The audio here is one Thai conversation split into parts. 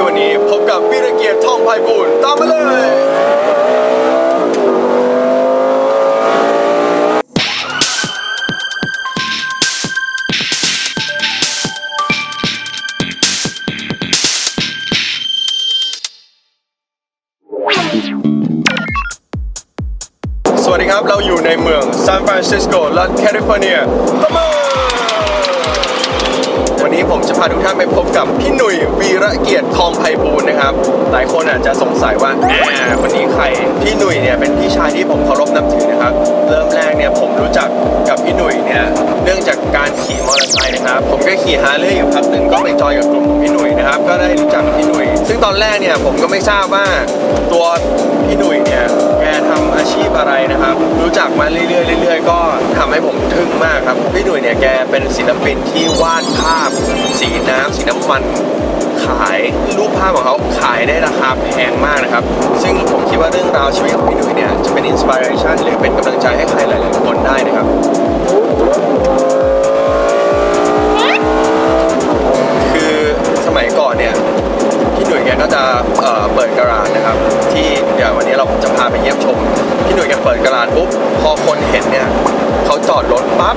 ที่วันนี้พบกับวิรเกียรติทองไพบูลตามมาเลย หลายคนอาจจะสงสัยว่าแอคนนี้ใครพี่หนุ่ยเนี่ยเป็นพี่ชายที่ผมเคารพนับถือนะครับ เริ่มแรกเนี่ยผมรู้จักกับพี่หนุ่ยเนี่ยเนื่องจากการขี่มอเตอร์ไซค์นะครับ ผมก็ขี่ฮาร์เลย์อยู่พักหนึ่งก็ไปจอยกับกลุ่มของพี่หนุ่ยนะครับ ก็ได้รู้จักพี่หนุ่ยซึ่งตอนแรกเนี่ยผมก็ไม่ทราบว่าตัวพี่หนุ่ยเนี่ย อาชีพอะไรนะครับ รู้จักมาเรื่อยๆเรื่อยๆ ก็ทำให้ผมทึ่งมากครับ พี่หนุ่ยเนี่ยแกเป็นศิลปินที่วาดภาพ สีน้ำสีน้ำมันขายรูปภาพของเขาขายได้ราคาแพงมากนะครับ ซึ่งผมคิดว่าเรื่องราวชีวิตของพี่หนุ่ยเนี่ยจะเป็นอินสปิเรชันหรือเป็นกำลังใจให้ใครหลายๆคนได้นะครับ ก็จะเเปิดกระดาษนะครับ ที่เดี๋ยววันนี้เราจะพาไปเยี่ยมชม พี่หนุ่ยแกเปิดกระดาษปุ๊บพอคนเห็นเนี่ยเขาจอดรถปั๊บ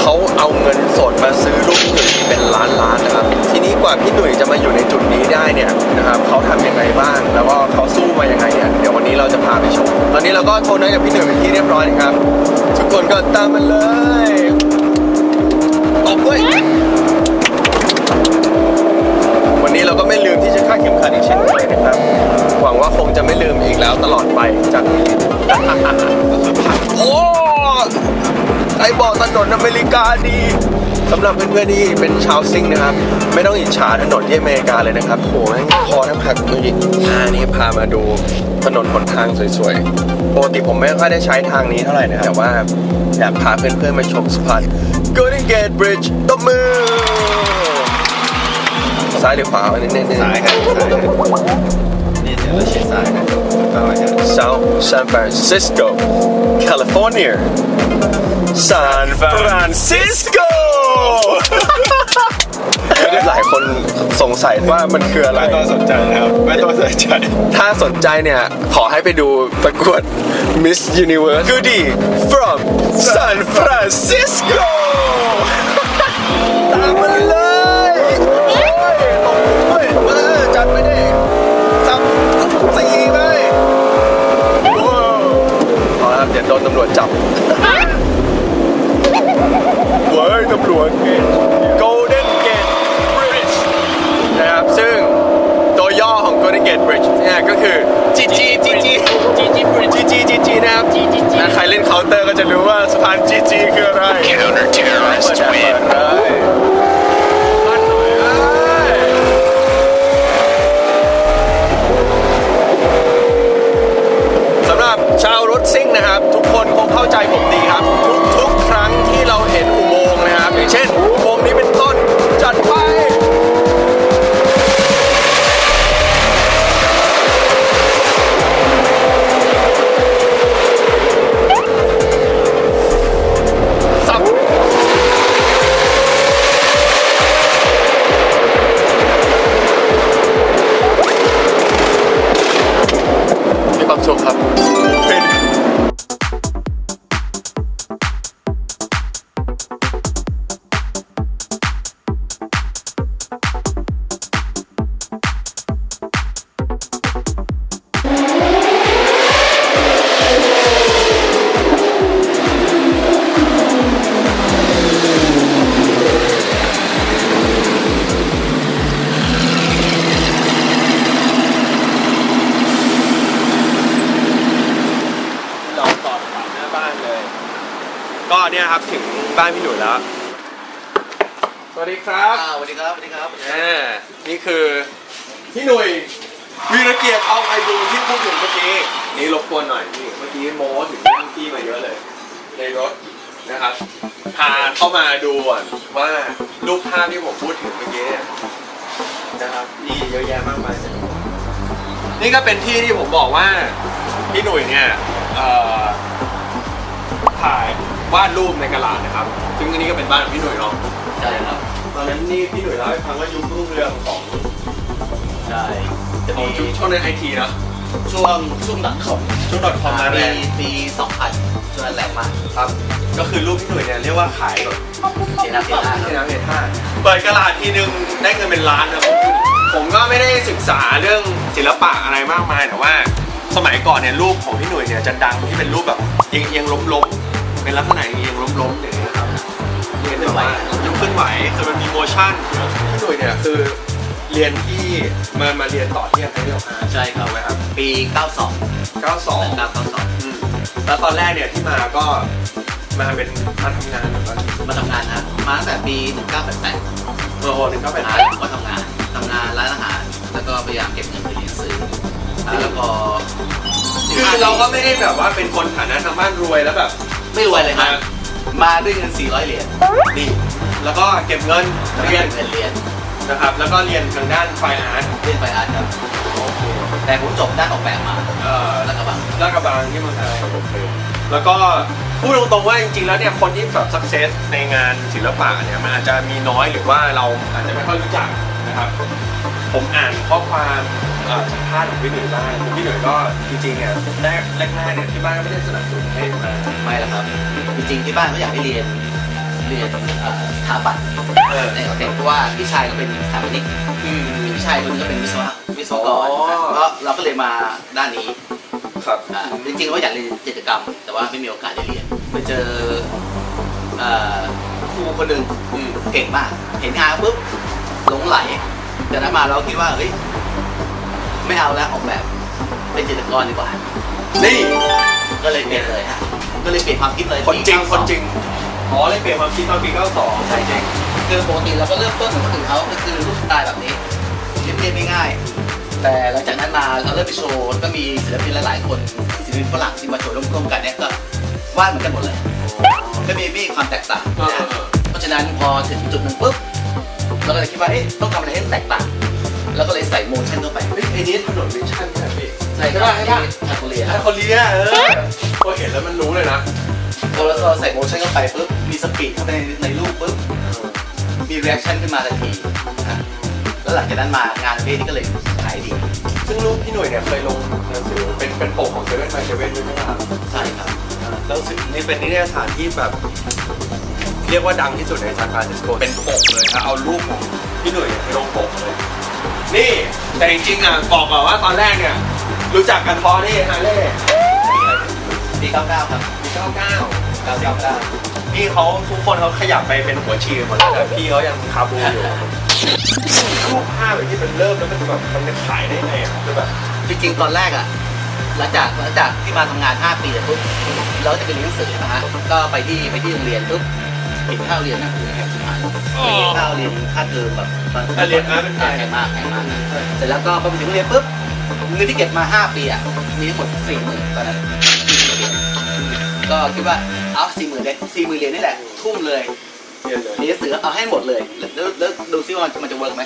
เขาเอาเงินสดมาซื้อลูกพี่หนุ่ยเป็นล้านล้านนะครับ ทีนี้กว่าพี่หนุ่ยจะมาอยู่ในจุดนี้ได้เนี่ยนะครับเขาทำยังไงบ้าง แล้วก็เขาสู้มายังไงเนี่ยเดี๋ยววันนี้เราจะพาไปชม ตอนนี้เราก็โทรนัดกับพี่หนุ่ยเป็นที่เรียบร้อยนะครับ ทุกคนก็ตามมาเลยตบด้วยวันนี้เราก็ไม่ลืม คาเข็มขัดอีกเช่นเคยนะครับ หวังว่าคงจะไม่ลืมอีกแล้วตลอดไปจากนี้ โอ้ไอบอกถนนอเมริกาดีสำหรับเพื่อนๆที่เป็นชาวซิงนะครับ ไม่ต้องอิจฉาถนนที่อเมริกาเลยนะครับโหแม่งคอทั้งหักเลยอ่านี่พามาดูถนนหนทางสวยๆปกติผมไม่ค่อยได้ใช้ทางนี้เท่าไหร่นะครับแต่ว่าอยากพาเพื่อนๆมาชมสะพาน Golden Gate Bridge ตบมือ ซ้ายหรือขวาวะเนี่ยเนี่ยเนี่ยซ้ายครับซ้ายครับนี่เดี๋ยวเราชี้ซ้ายนะเข้าไปครับ South San Francisco California San Francisco หลายคนสงสัยว่ามันคืออะไร ไม่ต้องสนใจนะครับ ไม่ต้องสนใจ ถ้าสนใจเนี่ย ขอให้ไปดูประกวด Miss Universe Goody from San Francisco จจับเว้ยตำรวจ Golden Gate Bridge นะครับ ซึ่งตัวย่อของ Golden Gate Bridge เนี่ยก็คือ GG GG GG Bridge GG GG นะครับ นะใครเล่นเคาน์เตอร์ก็จะรู้ว่าสะพาน GG คืออะไร เนี่ยครับถึงบ้านพี่หนุ่ยแล้ว สวัสดีครับอ่าสวัสดีครับสวัสดีครับอ่านี่คือพี่หนุ่ยวีรเกียรติเอาไอดูที่พูดถึงเมื่อกี้นี่รบกวนหน่อยนี่เมื่อกี้โม้ถึงเรื่องที่มาเยอะเลย ในรถนะครับพาเข้ามาดูก่อนว่ารูปภาพที่ผมพูดถึงเมื่อกี้เนี่ยนะครับนี่เยอะแยะมากมายเลยนี่ก็เป็นที่ที่ผมบอกว่าพี่หนุ่ยเนี่ยเอ่อถ่าย วาดรูปในกระดาษนะครับ ซึ่งอันนี้ก็เป็นบ้านของพี่หนุ่ยเนาะใช่ครับ ตอนนั้นนี่พี่หนุ่ยเล่าให้ฟังว่ายุครุ่งเรืองของจะมีช่วงนั้นไอทีเนาะช่วงช่วงดักคอมช่วงดอทคอมมาแรปีงปี2000ช่วงนั้นแรงมากครับ ก็คือรูปพี่หนุ่ยเนี่ยเรียกว่าขายแบบเทน้ำเทท่าที่น้ำเมท่าเปิดกระดาษทีนึงได้เงินเป็นล้านนะครับผมก็ไม่ได้ศึกษาเรื่องศิลปะอะไรมากมายแต่ว่า สมัยก่อนเนี่ยรูปของพี่หนุ่ยเนี่ยจะดังที่เป็นรูปแบบเอียงเอียงล้มล้มๆ เป็นลักษณะเอียงล้มล้มๆอย่างนี้ยครับเรียนแบบว่ายุคขึ้นไหวคือมันมีโมชั่นพี่หนุ่ยเนี่ยคือเรียนที่มามาเรียนต่อที่อาคาเดมี่อาร์ใช่ครับไหมครับปี 92 92 992อืมแล้วตอนแรกเนี่ยที่มาก็มาเป็นมาทำงานแบบว่ามาทำงานนะมาตั้งแต่ปี 1988เออหนึ่งก็เป็นอ่าก็ทำงานทำงานร้านอาหาร แล้วก็พยายามเก็บเงินไปเรียนหนังสืออ่าแล้วพอคือเราก็ไม่ได้แบบว่าเป็นคนฐานะทางบ้านรวยแล้วแบบ ไม่รวยเลยครับมาด้วยเงิน 400 เหรียญนี่แล้วก็เก็บเงินแล้วก็เรียนเงินเหรียญนะครับแล้วก็เรียนทางด้านไฟอาร์ตเรียนไปอาร์ตครับแต่ผมจบด้านออกแบบมาเอ่อแล้วก็บังลาดกระบังที่เมืองไทยแล้วก็พูดตรงๆว่าจริงๆแล้วเนี่ยคนที่แบบสักเซสในงานศิลปะเนี่ยมันอาจจะมีน้อยหรือว่าเราอาจจะไม่ค่อยรู้จักนะครับ ผมอ่านข้อความเอ่อสัมภาษณ์ของพี่หนุ่ยบ้างพี่หนุ่ยก็จริงๆเนี่ยแรกแรกๆเนี่ยที่บ้านก็ไม่ได้สนับสนุนให้มาไม่หรอกครับ จริงๆที่บ้านก็อยากให้เรียนเรียนเอ่อสถาปัตย์เออในโอเคเพราะว่าพี่ชายก็เป็นสถาปนิกอืมพี่ชายคนนึงก็เป็นวิศวะวิศวกรอ๋อก็เราก็เลยมาด้านนี้ครับอ่าจริงๆว่าอยากเรียนจิตรกรรม แต่ว่าไม่มีโอกาสได้เรียนไปเจอเอ่อครูคนหนึ่งอืมเก่งมาก เห็นงานปุ๊บหลงไหล จากนั้นมาเราคิดว่าเฮ้ยไม่เอาแล้วออกแบบเป็นจิตรกรดีกว่า นี่ก็เลยเปลี่ยนเลยฮะก็เลยเปลี่ยนความคิดเลยคนจริงปีคนจริงอ๋อเลยเปลี่ยนความคิดตอนปี92ใช่ใช่คือปกติเราก็เริ่มต้นเหมือนคนอื่นเขาก็คือรูปสไตล์แบบนี้เรียบๆง่ายๆแต่หลังจากนั้นมาเราเริ่มไปโชว์ก็มีศิลปินหลายๆคนศิลปินฝรั่งที่มาโชว์ร่วมๆกันเนี่ยก็วาดเหมือนกันหมดเลยก็มีมีความแตกต่างเออนะเออเพราะฉะนั้นพอถึงจุดหนึ่งปุ๊บ เราก็เลยคิดว่าเอ๊ะต้องทำอะไรให้มันแตกต่าง แล้วก็เลยใส่โมชั่นเข้าไปเฮ้ยไอ้นี่ถนนวิชั่นใช่ไหมพี่ใช่ใช่ป่ะใช่ป่ะคาโคเรียถ้าคนเลี้ยเออพอเห็นแล้วมันรู้เลยนะพอเราใส่โมชั่นเข้าไปปุ๊บมีสปีดเข้าไปในในรูปปุ๊บมีรีแอคชั่นขึ้นมาทันทีนะแล้วหลังจากนั้นมางานประเภทนี้ก็เลยขายดีซึ่งรูปพี่หน่วยเนี่ยเคยลงหนังสือเป็นเป็นปกของเซเว่นไปเซเว่นด้วยใช่ไหมครับใช่ครับแล้วซึ่งนี่เป็นนิตยสารที่แบบ เรียกว่าดังที่สุดในซานฟรานซิสโกเป็นปกเลยนะเอารูปของพี่หน่วยเนี่ยไปลงปกเลย นี่แต่จริงๆอะบอกก่อนว่าตอนแรกเนี่ย รู้จักกันเพราะนี่ฮาร์เลย์ปี99ครับมี99 999พี่เขาทุกคนเขาขยับไปเป็นหัวชีหมดแล้วแต่พี่เขายังคาบูอยู่รูปภาพแบบที่มันเริ่มแล้วมันแบบมันจะขายได้ไงอะคือแบบจริงๆตอนแรกอะหลังจากหลังจากที่มาทำงาน 5 ปีอะปุ๊บเราก็จะไปเรียนหนังสือนะฮะก็ไปที่ไปที่โรงเรียนปุ๊บ เห็นข้าวเรียนนะคือแพงชิบหายไม่เห็นข้าวเรียนค่าเทอมแบบตอนเรียนอาร์ตเป็นแพงมากแพงมากเสร็จแล้วก็พอไปถึงเรียนปุ๊บเงินที่เก็บมา 5 ปีอะมีทั้งหมดสี่หมื่นตอนนั้นก็คิดว่าเอาสี่หมื่นเลยสี่หมื่นเหรียญนี่แหละทุ่มเลยเรียนเลยเรียนหนังสือเอาให้หมดเลยแล้วแล้วดูซิว่ามันจะเวิร์กไหม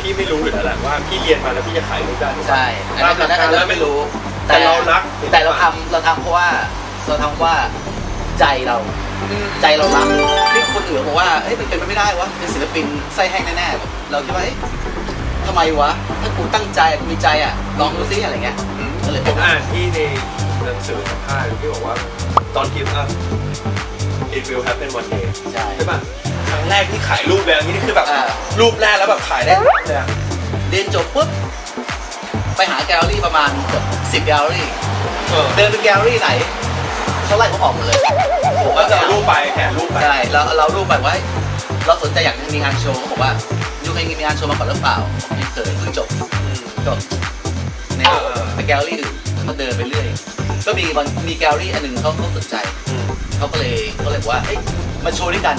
พี่ไม่รู้อยู่แล้วแหละว่าพี่เรียนมาแล้วพี่จะขายรูปได้ใช่อันนั้นอันนั้นอันนั้นไม่รู้ แต่เรารักแต่เราทำเราทำเพราะว่าเราทำเพราว่าใจเรา ใจเรารักที่คนอื่นบอกว่าเฮ้ยมันเป็นไปไม่ได้วะเป็นศิลปินไส้แห้งแน่ๆเราคิดว่าเอ๊ะทำไมวะ ถ้ากูตั้งใจกูมีใจอะลองดูซิอะไรเงี้ยอืมก็เลยผมอ่านที่ในหนังสือสัมภาษณ์ที่บอกว่าตอนกิฟต์อัพ it will happen one day ใช่ใช่ป่ะครั้งแรกที่ขายรูปแบบนี้นี่คือแบบอ่ารูปแรกแล้วแบบขายได้เลยอะเรียนจบปุ๊บไปหาแกลเลอรี่ประมาณเกือบสิบแกลเลอรี่เออเดินไปแกลเลอรี่ไหนเขาไล่ผมออกหมดเลย ผมก็จะเอารูปไปแผ่รูปไปใช่เราเรารูปแบบว่าเราสนใจอยากมีงานโชว์เขาบอกว่ายูเคยมีงานโชว์มาก่อนหรือเปล่าผมไม่เคยเพิ่งจบอืมจบในเออเออไปแกลเลอรี่อื่นเขาเดินไปเรื่อย ก็มีบางมีแกลเลอรี่อันหนึ่งเขาเขาสนใจ อืมเขาก็เลยเขาเลยบอกว่าเอ้ยมาโชว์ด้วยกัน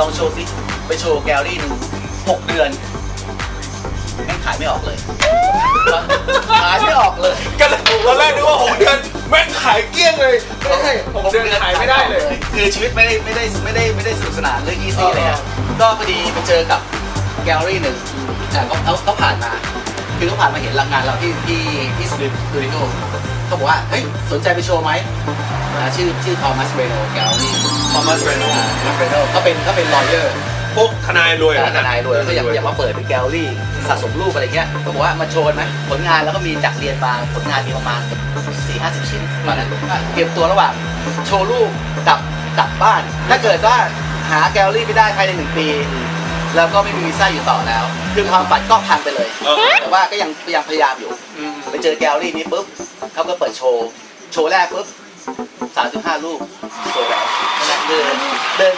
ลองโชว์สิไปโชว์แกลเลอรี่หนึ่งหกเดือน แม่งขายไม่ออกเลยขายไม่ออกเลยก็เลยตอนแรกนึกว่าหกเดือนแม่งขายเกลี้ยงเลยไม่ใช่หกเดือนขายไม่ได้เลย คือชีวิตไม่ได้ไม่ได้ไม่ได้ไม่ได้สนุกสนานเรื่องอีซี่เลยอะก็พอดีไปเจอกับแกลเลอรี่หนึ่งอะเขาเขาเขาผ่านมา คือเขาผ่านมาเห็นรางงานเราที่ที่ที่สตูดิโอเขาบอกว่าเฮ้ยสนใจไปโชว์ไหมอ่าชื่อชื่อทอมัสเบโนแกลเลอรี่ Thomas Reno ทอมัสเบโนเขาเป็นเขาเป็นลอเยอร์ พวกทนายรวยเออนะทนายรวยก็อย่าอย่ามาเปิดเป็นแกลเลอรี่สะสมรูปอะไรเงี้ยก็บอกว่ามาโชว์ไหมผลงานแล้วก็มีจากเรียนมาผลงานมีประมาณ4 5 0 ชิ้นตอนนั้นก็เตรียมตัวระหว่างโชว์รูปกับกลับบ้าน ถ้าเกิดว่าหาแกลเลอรี่ไม่ได้ภายในหนึ่งปี แล้วก็ไม่มีวีซ่าอยู่ต่อแล้ว คือความฝันก็พังไปเลยเออแต่ว่าก็ยังยังพยายามอยู่อืมไปเจอแกลเลอรี่นี้ปุ๊บเขาก็เปิดโชว์ โชว์แรกปุ๊บ35รูปโชว์แล้วนั่นแหละเดินเดิน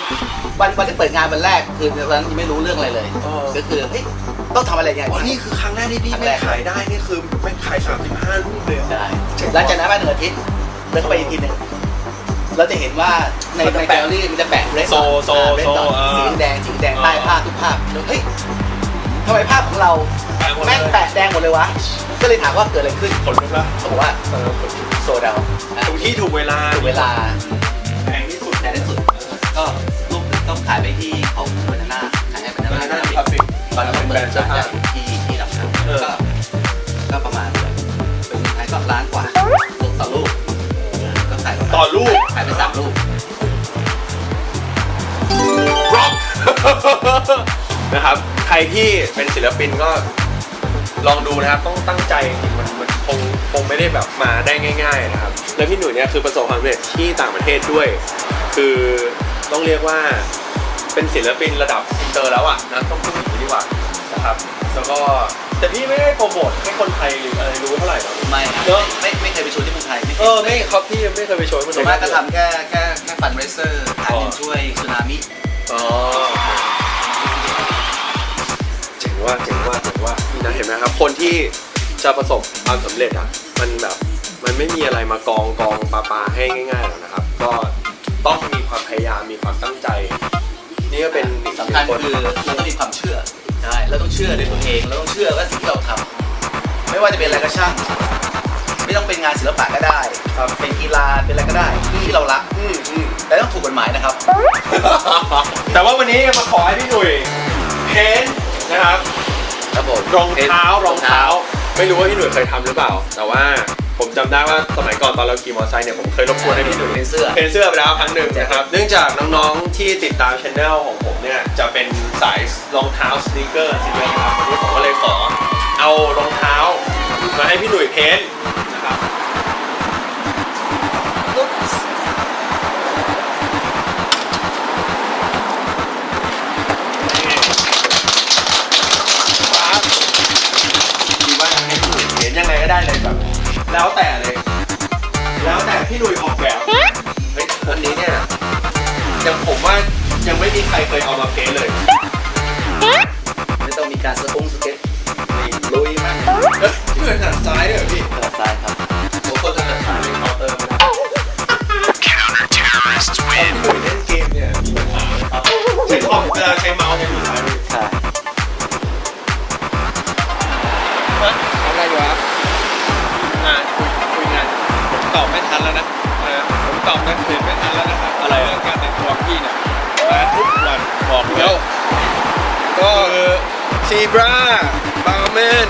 วันวันที่เปิดงานวันแรกคือวันนั้นยังไม่รู้เรื่องอะไรเลย เออ ก็คือเฮ้ยต้องทำอะไรอย่างอ๋อนี้นี่คือครั้งแรกที่พี่ครั้งไม่แรกขายได้นี่คือไม่ขาย35ลูกเลยเหรอ ใช่หลังจากนั้นไปหนึ่งอาทิตย์เดินเข้าไปอีกทีหนึ่งเราจะเห็นว่าในมันจะในแปะแกลเลอรี่มันจะแปะเรสโซโซโซเออสีแดงสีแดงเออใต้ภาพทุกภาพแล้วเฮ้ยทำไมภาพของเราแปะหมดเลยแม่งแปะแดงหมดเลยวะก็เลยถามว่าเกิดอะไรขึ้นขนลุกละเขาบอกว่าเออโซดานะตรงที่ถูกเวลาถูกเวลา แพงที่สุดแพงที่สุดก็ลูกต้อง ขายไปที่ของบานาน่าขายให้บานามันน่าน่าจะพับฟิกบานาน่าเป็นแบรนด์เสื้อผ้าที่ที่รับทำเออก็ก็ประมาณเป็นขายก็ล้านกว่าลูกต่อลูกก็ขายต่อลูกขายไปสามลูกร็อกนะครับใครที่เป็นศิลปินก็ลองดูนะครับต้องตั้งใจจริงมันมันคงคงไม่ได้แบบมาได้ง่าย ๆ นะครับ แล้วพี่หนุ่ยเนี่ยคือประสบความสำเร็จที่ต่างประเทศด้วย คือต้องเรียกว่า เป็นศิลปินระดับอินเตอร์แล้วอะนะต้องพูดอย่างนี้ดีกว่านะครับแล้วก็แต่พี่ไม่ได้โปรโมทให้คนไทยหรืออะไรรู้เท่าไหร่หรอก ไม่นะเนอะ ไม่ไม่เคยไปโชว์ที่เมืองไทยไม่เคเอยอไม่ครับพี่ยังไม่เคยไปโชว์ให้มันส่วนมากก็ทำแค่แค่แค่ฟันเรเซอร์หาเงินช่วยสึนามิ อ๋อเจ๋งว่าเจ๋งว่าเจ๋งว่านี่นะเห็นไหมครับ คนที่จะประสบความสำเร็จอะมันแบบมันไม่มีอะไรมากองกองปาปาให้ง่ายๆหรอกนะครับ ก็ต้องมีความพยายามมีความตั้งใจ นี่ก็เป็นอีกหสำนึ่คัญงคนคือเราต้องมีความเชื่อใช่เราต้องเชื่อในตัวเองเราต้องเชื่อว่าสิ่งที่เราทำไม่ว่าจะเป็นอะไรก็ช่าง ไม่ต้องเป็นงานศิลปะก็ได้ครับเป็นกีฬาเป็นอะไรก็ได้ที่เรารักอืมอืมแต่ต้องถูกกฎหมายนะครับ แต่ว่าวันนี้มาขอให้พี่หนุ่ยเพ้นท์นะครับครับผมรองเท้ารองเท้า ไม่รู้ว่าพี่หนุ่ยเคยทำหรือเปล่า แต่ว่า ผมจำได้ว่าสมัยก่อนตอนเราขี่มอเตอร์ไซค์เนี่ยผมเคยรบกวนให้พี่หนุ่ยเป็นเสื้อเพนเสื้อไปแล้วครั้งหนึ่งนะครับ เนื่องจากน้องๆที่ติดตามช anel ของผมเนี่ยจะเป็นสายรองเท้าสน e เกอร์สิเลยนะครับวันนี้ผมก็เลยขอเอารองเท้ามาให้พี่หนุ่ยเพ้นท์นะครับครับ แล้วแต่เลย แล้วแต่พี่หนุ่ยออกแบบเฮ้ยอันนี้เนี่ยยังผมว่ายังไม่มีใครเคยเอามาเพ้นท์เลย ไม่ต้องมีการสปุ้งสเก็ตนี่ลุยมากเอ้ยพี่หนุ่ยถนัดซ้ายด้วยเหรอพี่ขนาดซ้ายครับผมคนถนัดซ้ายเป็นเคาน์เตอร์ไม่ได้พี่หนุ่ยเล่นเกมเนี่ยมีปัญหาไหมครับใช้คอมเวลาใช้เมาส์เนี่ย ซีบราบาร์แมน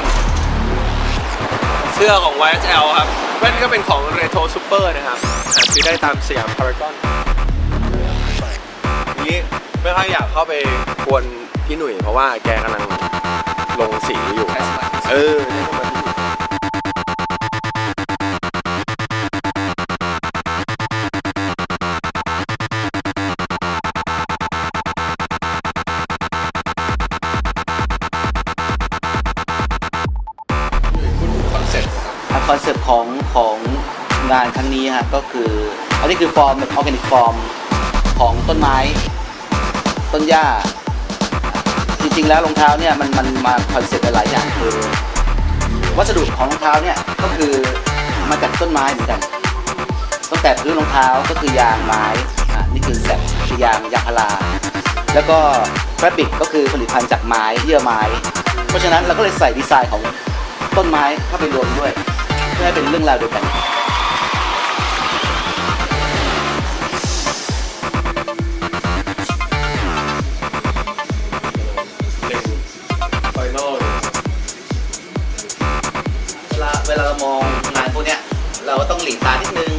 เสื้อของ YSL ครับแว่นก็เป็นของ Retro Super นะครับหาซื้อได้ตามสยามพารากอนนี้ไม่ค่อยอยากเข้าไปกวนพี่หนุ่ยเพราะว่าแกกำลังลงสีอยู่ใช้สมาธิเออ นนี้คือฟอร์มแบบออร์แกนิกฟอร์มของต้นไม้ ต้นหญ้า จริงๆแล้วรองเท้าเนี่ยมันมันมาคอนเซ็ปต์หลายอย่างคือ วัสดุของรองเท้าเนี่ยก็คือมาจากต้นไม้เหมือนกันตั้งแต่พื้นรองเท้าก็คือยางไม้อ่านี่คือแสบคือยางยางพาราแล้วก็แฟบริกก็คือผลิตภัณฑ์จากไม้เยื่อไม้ เพราะฉะนั้นเราก็เลยใส่ดีไซน์ของต้นไม้เข้าไปรวมด้วย เพื่อให้เป็นเรื่องราวเดียวกัน ลาเวลาเรามองงานพวกเนี้ยเราก็ต้องหลีกตานิดนึง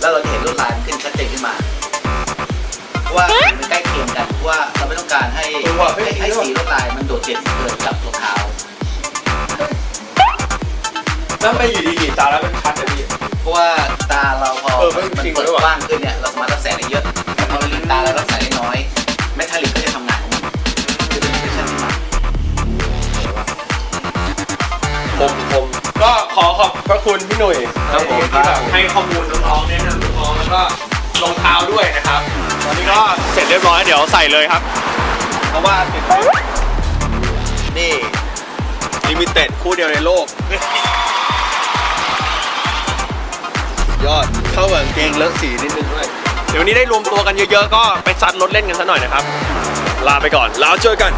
แล้วเราจะเห็นลวดลายมันขึ้นชัดเจนขึ้นมาเพราะว่าสีมันใกล้เคียงกันเพราะว่าเราไม่ต้องการให้ให้ให้สีลวดลายมันโดดเด่นเกินกับรองเท้าแล้วไม่อยู่ดีๆตาแล้วเป็นคัดเลยพี่ เพราะว่าตาเราพอเออมันมันจริงเปิดด้วยว่ะ กว้างขึ้นเนี่ยเราสามารถรับแสงได้เยอะแต่พอเราลิงตาเรารับแสงได้น้อยแมทัลลิกก็จะทำงานของมันจะเป็นเซสชั่นที่มาผมผม ก็ขอขอบพระคุณพี่หนุ่ยครับผมที่แบบให้ข้อมูลน้องๆแนะนำน้องๆแล้วก็รองเท้าด้วยนะครับตอนนี้ก็เสร็จเรียบร้อยเดี๋ยวใส่เลยครับ เพราะว่าติดนี่ลิมิเต็ดคู่เดียวในโลก ยอดเข้ากับกางเกงเลอะสีนิดนึงด้วย เดี๋ยววันนี้ได้รวมตัวกันเยอะๆ ก็ไปซัดรถเล่นกันซะหน่อยนะครับ ลาไปก่อนแล้วเจอกัน